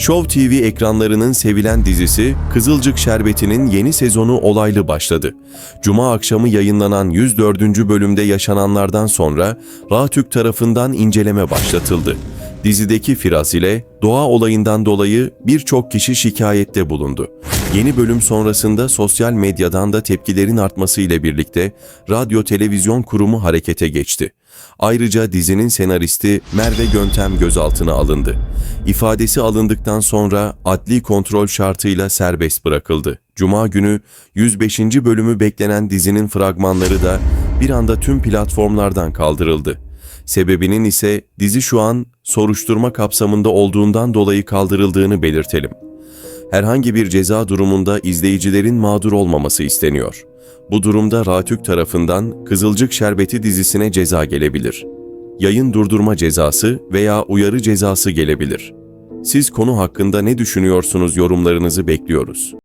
Show TV ekranlarının sevilen dizisi Kızılcık Şerbeti'nin yeni sezonu olaylı başladı. Cuma akşamı yayınlanan 104. bölümde yaşananlardan sonra Ratürk tarafından inceleme başlatıldı. Dizideki Firaz ile doğa olayından dolayı birçok kişi şikayette bulundu. Yeni bölüm sonrasında sosyal medyadan da tepkilerin artması ile birlikte Radyo Televizyon Kurumu harekete geçti. Ayrıca dizinin senaristi Merve Göntem gözaltına alındı. İfadesi alındıktan sonra adli kontrol şartıyla serbest bırakıldı. Cuma günü 105. bölümü beklenen dizinin fragmanları da bir anda tüm platformlardan kaldırıldı. Sebebinin ise dizi şu an soruşturma kapsamında olduğundan dolayı kaldırıldığını belirtelim. Herhangi bir ceza durumunda izleyicilerin mağdur olmaması isteniyor. Bu durumda Ratük tarafından Kızılcık Şerbeti dizisine ceza gelebilir. Yayın durdurma cezası veya uyarı cezası gelebilir. Siz konu hakkında ne düşünüyorsunuz yorumlarınızı bekliyoruz.